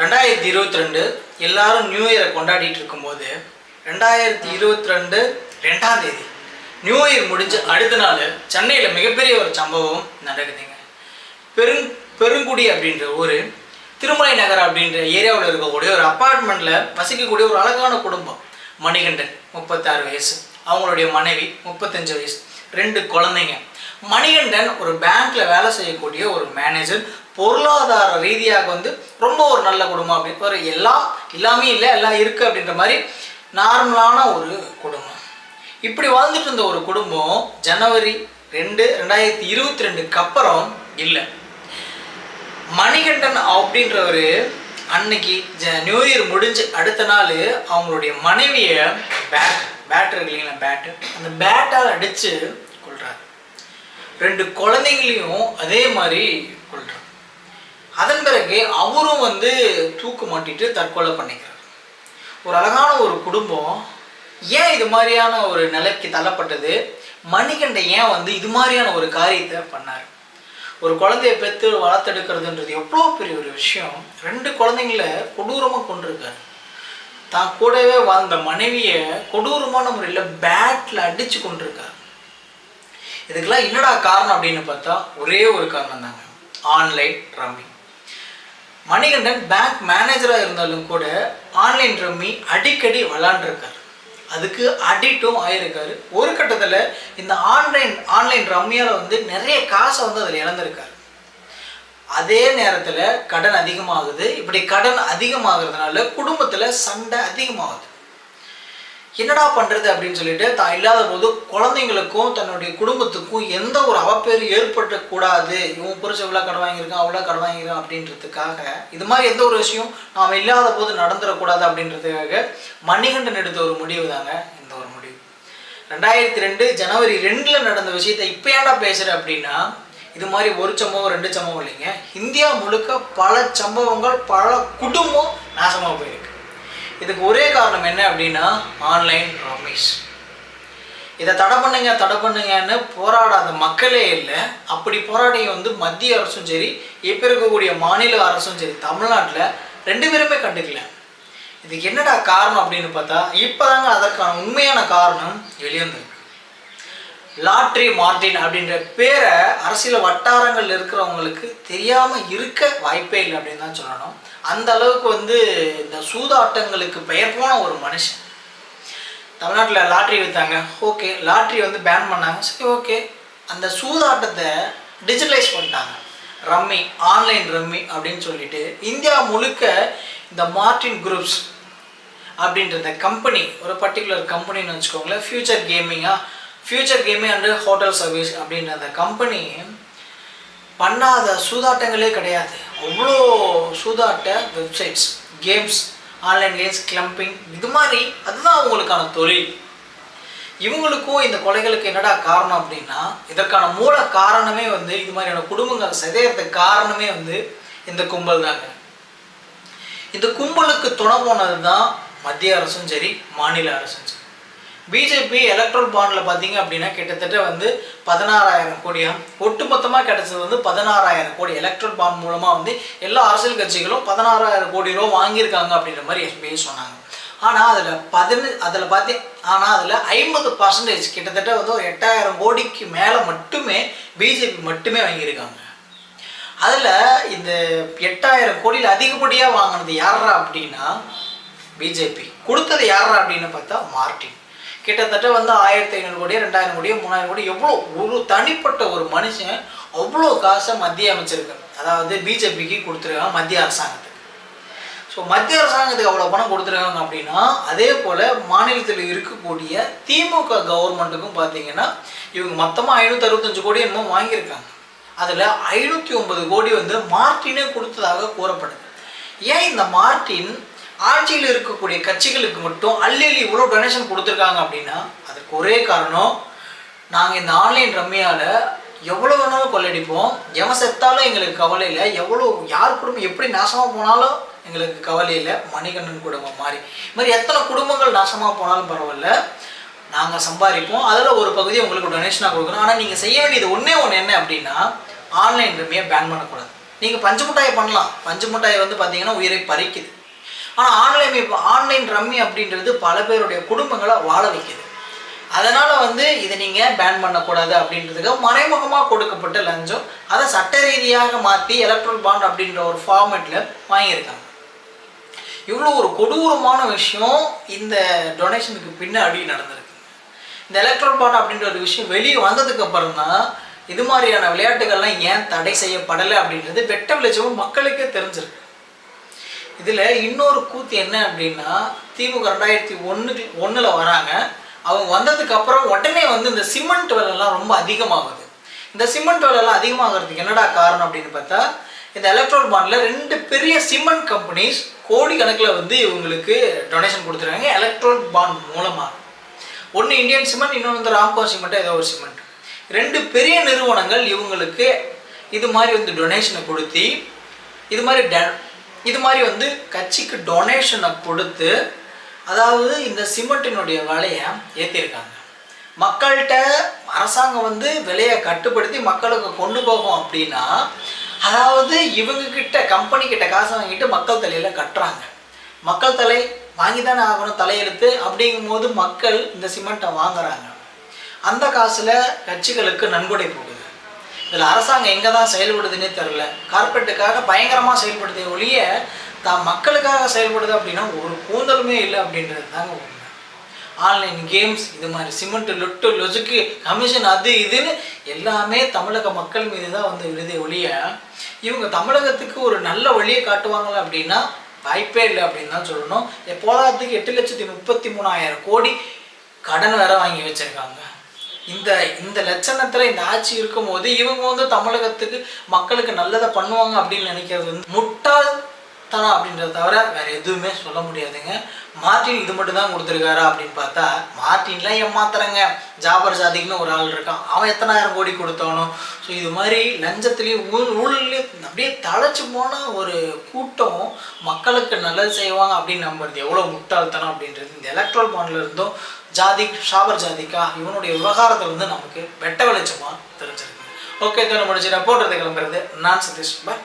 ரெண்டாயிரத்தி இருபத்தி ரெண்டு எல்லாரும் நியூ இயரை கொண்டாடிட்டு இருக்கும்போது ரெண்டாயிரத்தி இருபத்தி ரெண்டு ரெண்டாம் தேதி நியூ இயர் முடிஞ்சு அடுத்த நாள் சென்னையில் மிகப்பெரிய ஒரு சம்பவம் நடக்குதுங்க. பெருங் பெருங்குடி அப்படின்ற ஒரு திருமலை நகர் அப்படின்ற ஏரியாவில் இருக்கக்கூடிய ஒரு அப்பார்ட்மெண்ட்டில் வசிக்கக்கூடிய ஒரு அழகான குடும்பம் மணிகண்டன் முப்பத்தாறு வயசு. அவங்களுடைய மனைவி முப்பத்தஞ்சு வயசு. ரெண்டு குழந்தைங்க. மணிகண்டன் ஒரு பேங்க்ல வேலை செய்யக்கூடிய ஒரு மேனேஜர் பொருளாதார ரீதியாக வந்து ரொம்ப ஒரு நல்ல குடும்பம் அப்படின்னு ஒரு எல்லாம் எல்லாமே இல்லை எல்லாம் இருக்குது அப்படின்ற மாதிரி நார்மலான ஒரு குடும்பம். இப்படி வாழ்ந்துட்டு இருந்த ஒரு குடும்பம் ஜனவரி ரெண்டு ரெண்டாயிரத்தி இருபத்தி ரெண்டுக்கு அப்புறம் இல்லை. மணிகண்டன் அப்படின்றவர் அன்னைக்கு ஜ நியூ இயர் முடிஞ்சு அடுத்த நாள் அவங்களுடைய மனைவியை பேட் பேட் இருக்கு இல்லைங்களா பேட்டு அந்த பேட்டால் அடித்து ரெண்டு குழந்தைங்களையும் அதே மாதிரி கொள்கிறார் அதன் பிறகு அவரும் வந்து தூக்கு மாட்டிட்டு தற்கொலை பண்ணிக்கிறார். ஒரு அழகான ஒரு குடும்பம். ஏன் இது மாதிரியான ஒரு நிலைக்கு தள்ளப்பட்டது? மணிகண்டன் ஏன் வந்து இது மாதிரியான ஒரு காரியத்தை பண்ணார்? ஒரு குழந்தைய பெற்று வளர்த்தெடுக்கிறதுன்றது எவ்வளோ பெரிய ஒரு விஷயம். ரெண்டு குழந்தைங்கள கொடூரமாக கொண்டிருக்காரு தான் கூடவே வாழ்ந்த மனைவியை கொடூரமான முறையில் பேட்டில் அடித்து கொண்டிருக்கார் இதுக்கெல்லாம் என்னடா காரணம் அப்படின்னு பார்த்தா ஒரே ஒரு காரணம் தாங்க. ஆன்லைன் ரம்மி மணிகண்டன் பேங்க் மேனேஜராக இருந்தாலும் கூட ஆன்லைன் ரம்மி அடிக்கடி விளாண்டுருக்காரு அதுக்கு அடிக்டும் ஆயிருக்காரு. ஒரு கட்டத்தில் இந்த ஆன்லைன் ஆன்லைன் ரம்மியால் வந்து நிறைய காசை வந்து அதில் இழந்திருக்காரு. அதே நேரத்தில் கடன் அதிகமாகுது. இப்படி கடன் அதிகமாகிறதுனால குடும்பத்தில் சண்டை அதிகமாகுது. என்னடா பண்ணுறது அப்படின்னு சொல்லிட்டு தான் இல்லாத போது குழந்தைங்களுக்கும் தன்னுடைய குடும்பத்துக்கும் எந்த ஒரு அவப்பேறு ஏற்படக்கூடாது. இவன் புரிச்ச இவ்வளோ கடன் வாங்கியிருக்கான் அவ்வளோ கடன் வாங்கியிருக்கான் அப்படின்றதுக்காக இது மாதிரி எந்த ஒரு விஷயம் நாம் இல்லாத போது நடந்துடக்கூடாது அப்படின்றதுக்காக மணிகண்டன் எடுத்த ஒரு முடிவு தாங்க இந்த ஒரு முடிவு. ரெண்டாயிரத்தி ரெண்டு ஜனவரி ரெண்டில் நடந்த விஷயத்தை இப்போ ஏன்டா பேசுகிற அப்படின்னா இது மாதிரி ஒரு சம்பவம் ரெண்டு சம்பவம் இல்லைங்க. இந்தியா முழுக்க பல சம்பவங்கள் பல குடும்பம் நாசமாக போயிருக்கு. இதுக்கு ஒரே காரணம் என்ன அப்படின்னா ஆன்லைன் ரமேஷ் இதை தடை பண்ணுங்க தடை பண்ணுங்கன்னு போராடாத மக்களே இல்லை. அப்படி போராடி வந்து மத்திய அரசும் சரி இப்போ இருக்கக்கூடிய மாநில அரசும் சரி தமிழ்நாட்டில் ரெண்டு பேருமே கண்டுக்கல. இதுக்கு என்னடா காரணம் அப்படின்னு பார்த்தா இப்போதாங்க அதற்கான உண்மையான காரணம் வெளிவந்திருக்கு. லாட்ரி மார்டின் அப்படின்ற பேரை அரசியல் வட்டாரங்கள் இருக்கிறவங்களுக்கு தெரியாமல் இருக்க வாய்ப்பே இல்லை அப்படின்னு தான் சொல்லணும். அந்த அளவுக்கு வந்து இந்த சூதாட்டங்களுக்கு பெயர் போன ஒரு மனுஷன். தமிழ்நாட்டில் லாட்ரி விற்றாங்க ஓகே லாட்ரி வந்து பேன் பண்ணாங்க. சரி ஓகே. அந்த சூதாட்டத்தை டிஜிட்டலைஸ் பண்ணிட்டாங்க. ரம்மி ஆன்லைன் ரம்மி அப்படின்னு சொல்லிட்டு இந்தியா முழுக்க இந்த மார்டின் குரூப்ஸ் அப்படின்ற இந்த கம்பெனி ஒரு பர்டிகுலர் கம்பெனின்னு வச்சுக்கோங்களேன். ஃபியூச்சர் கேமிங்காக ஃபியூச்சர் கேமே அண்டு ஹோட்டல் சர்வீஸ் அப்படின்ற அந்த கம்பெனி பண்ணாத சூதாட்டங்களே கிடையாது. அவ்வளோ சூதாட்ட websites games online games gambling இது மாதிரி அதுதான் அவங்களுக்கான தொழில். இவங்களுக்கும் இந்த கொலைகளுக்கு என்னடா காரணம் அப்படின்னா இதற்கான மூல காரணமே வந்து இது மாதிரியான குடும்பங்கள் சிதையறதுக்கு காரணமே வந்து இந்த கும்பல் தாங்க. இந்த கும்பலுக்கு துணை போனது தான் மத்திய அரசும் சரி மாநில அரசும் சரி. பிஜேபி எலக்ட்ரல் பாண்டில் பார்த்தீங்க அப்படின்னா கிட்டத்தட்ட வந்து பதினாறாயிரம் கோடியா? ஒட்டுமொத்தமாக கிடச்சது வந்து பதினாறாயிரம் கோடி. எலக்ட்ரல் பாண்ட் மூலமாக வந்து எல்லா அரசியல் கட்சிகளும் பதினாறாயிரம் கோடி ரூபா வாங்கியிருக்காங்க அப்படின்ற மாதிரி எஸ்பிஐ சொன்னாங்க. ஆனால் அதில் பதின அதில் பார்த்தி ஆனால் அதில் ஐம்பது பர்சன்டேஜ் கிட்டத்தட்ட வந்து ஒரு எட்டாயிரம் கோடிக்கு மேலே மட்டுமே பிஜேபி மட்டுமே வாங்கியிருக்காங்க. அதில் இந்த எட்டாயிரம் கோடியில் அதிகப்படியாக வாங்கினது யாரா அப்படின்னா பிஜேபி. கொடுத்தது யாரா அப்படின்னு பார்த்தா மார்டின் கிட்டத்தட்ட வந்து ஆயிரத்தி ஐநூறு கோடியோ ரெண்டாயிரம் கோடியோ மூணாயிரம் கோடி எவ்வளோ ஒரு தனிப்பட்ட ஒரு மனுஷன் அவ்வளோ காசை மத்திய அமைச்சருக்கு அதாவது பிஜேபிக்கு கொடுத்துருக்காங்க மத்திய அரசாங்கத்துக்கு. ஸோ மத்திய அரசாங்கத்துக்கு அவ்வளோ பணம் கொடுத்துருக்காங்க அப்படின்னா அதே போல் மாநிலத்தில் இருக்கக்கூடிய திமுக கவர்மெண்ட்டுக்கும் பார்த்தீங்கன்னா இவங்க மொத்தமாக ஐநூற்றி அறுபத்தஞ்சு கோடி என்னமோ வாங்கியிருக்காங்க. அதில் ஐநூற்றி ஒன்பது கோடி வந்து மார்டினே கொடுத்ததாக கூறப்படுது. ஏன் இந்த மார்ட்டின் ஆட்சியில் இருக்கக்கூடிய கட்சிகளுக்கு மட்டும் அள்ளி அள்ளி இவ்வளோ டொனேஷன் கொடுத்துருக்காங்க அப்படின்னா அதுக்கு ஒரே காரணம் நாங்கள் இந்த ஆன்லைன் ரம்மியால் எவ்வளோ வேணாலும் கொள்ளடிப்போம். எவன் செத்தாலும் எங்களுக்கு கவலை இல்லை. எவ்வளோ யார் குடும்பம் எப்படி நாசமாக போனாலும் எங்களுக்கு கவலை இல்லை. மணிகண்டன் குடும்பம் மாதிரி. இது மாதிரி எத்தனை குடும்பங்கள் நாசமாக போனாலும் பரவாயில்ல. நாங்கள் சம்பாதிப்போம். அதில் ஒரு பகுதி உங்களுக்கு டொனேஷனாக கொடுக்குறோம் ஆனால் நீங்கள் செய்ய வேண்டியது ஒன்றே ஒன்று என்ன அப்படின்னா ஆன்லைன் ரம்மியை பேன் பண்ணக்கூடாது. நீங்கள் பஞ்சு மிட்டாயை பண்ணலாம். பஞ்சு மிட்டாயை வந்து பார்த்தீங்கன்னா உயிரை பறிக்குது. ஆனால் ஆன்லைன் இப்போ ஆன்லைன் ரம்மி அப்படின்றது பல பேருடைய குடும்பங்களை வாழ வைக்குது. அதனால் வந்து இதை நீங்கள் பேன் பண்ணக்கூடாது அப்படின்றதுக்கு மறைமுகமாக கொடுக்கப்பட்ட லஞ்சம். அதை சட்ட ரீதியாக மாற்றி எலக்ட்ரல் பாண்ட் அப்படின்ற ஒரு ஃபார்மேட்டில் வாங்கியிருக்காங்க. இவ்வளோ ஒரு கொடூரமான விஷயம் இந்த டொனேஷனுக்கு பின்னாடி நடந்திருக்கு. இந்த எலக்ட்ரல் பாண்ட் அப்படின்ற ஒரு விஷயம் வெளியே வந்ததுக்கு அப்புறம் தான் இது மாதிரியான விளையாட்டுகள்லாம் ஏன் தடை செய்யப்படலை அப்படின்றது வெட்ட வெளிச்சமும் மக்களுக்கே தெரிஞ்சிருக்கு. இதில் இன்னொரு கூத்து என்ன அப்படின்னா திமுக ரெண்டாயிரத்தி ஒன்று ஒன்றில் வராங்க. அவங்க வந்ததுக்கு அப்புறம் உடனே வந்து இந்த சிமெண்ட் விலைலாம் ரொம்ப அதிகமாகுது. இந்த சிமெண்ட் விலைலாம் அதிகமாகிறதுக்கு என்னடா காரணம் அப்படின்னு பார்த்தா இந்த எலக்ட்ரோல் பாண்டில் ரெண்டு பெரிய சிமெண்ட் கம்பெனிஸ் கோடிக்கணக்கில் வந்து இவங்களுக்கு டொனேஷன் கொடுத்துருக்காங்க. எலக்ட்ரோல் பாண்ட் மூலமாக ஒன்று இந்தியன் சிமெண்ட் இன்னொன்று வந்து ராம்கோ சிமெண்ட் ஏதோ ஒரு சிமெண்ட் ரெண்டு பெரிய நிறுவனங்கள் இவங்களுக்கு இது மாதிரி வந்து டொனேஷனை கொடுத்து இது மாதிரி இது மாதிரி வந்து கட்சிக்கு டொனேஷனை கொடுத்து அதாவது இந்த சிமெண்ட்டினுடைய விலையை ஏற்றிருக்காங்க மக்கள்கிட்ட அரசாங்கம் வந்து விலையை கட்டுப்படுத்தி மக்களுக்கு கொண்டு போகும் அப்படின்னா அதாவது இவங்க கிட்ட கம்பெனி கிட்ட காசு வாங்கிட்டு மக்கள் தலையில் கட்டுறாங்க. மக்கள் தலை வாங்கி தானே ஆகணும் தலையெழுத்து அப்படிங்கும்போது மக்கள் இந்த சிமெண்ட்டை வாங்குறாங்க. அந்த காசில் கட்சிகளுக்கு நன்கொடை போகும் இதில் அரசாங்கம் எங்கே தான் செயல்படுதுன்னே தெரில கார்பரேட்டுக்காக பயங்கரமாக செயல்படுதே ஒழிய தான் மக்களுக்காக செயல்படுது அப்படின்னா ஒரு கூந்தலுமே இல்லை அப்படின்றது தாங்க உண்மை. ஆன்லைன் கேம்ஸ் இது மாதிரி சிமெண்ட் லொட்டு லொசுக்கு கமிஷன் அது இதுன்னு எல்லாமே தமிழக மக்கள் மீது தான் வந்து விழுதே ஒழிய இவங்க தமிழகத்துக்கு ஒரு நல்ல வழியை காட்டுவாங்களா அப்படின்னா வாய்ப்பே இல்லை அப்படின்னு தான் சொல்லணும். எப்போதாத்துக்கு எட்டு லட்சத்தி முப்பத்தி மூணாயிரம் கோடி கடன் வேற வாங்கி வச்சிருக்காங்க. இந்த இந்த லட்சணத்தில் இந்த ஆட்சி இருக்கும்போது இவங்க வந்து தமிழகத்துக்கு மக்களுக்கு நல்லதை பண்ணுவாங்க அப்படின்னு நினைக்கிறது வந்து முட்டாள் முட்டாள்தனம் அப்படின்றத தவிர வேறு எதுவுமே சொல்ல முடியாதுங்க. மார்ட்டின் இது மட்டும் தான் கொடுத்துருக்காரா அப்படின்னு பார்த்தா மார்டின்லாம் ஏமாத்துறங்க. ஜாபர் ஜாதிக்குன்னு ஒரு ஆள் இருக்கான். அவன் எத்தனாயிரம் கோடி கொடுத்தானோ. ஸோ இது மாதிரி லஞ்சத்துலேயும் ஊழ் ஊழல்லையும் அப்படியே தழைச்சு போன ஒரு கூட்டம் மக்களுக்கு நல்லது செய்வாங்க அப்படின்னு நம்புறது எவ்வளோ முட்டாள்தனம் அப்படின்றது. இந்த எலக்ட்ரல் பாண்டில் இருந்தும் ஜாதி ஷாபர் ஜாதிக்கா இவனுடைய விவகாரத்தை வந்து நமக்கு வெட்ட வெளிச்சமாக தெரிஞ்சிருக்கு. ஓகே தோணு முடிச்சு நான் போடுறது கிளம்புறது நான் சதீஷ். பாய்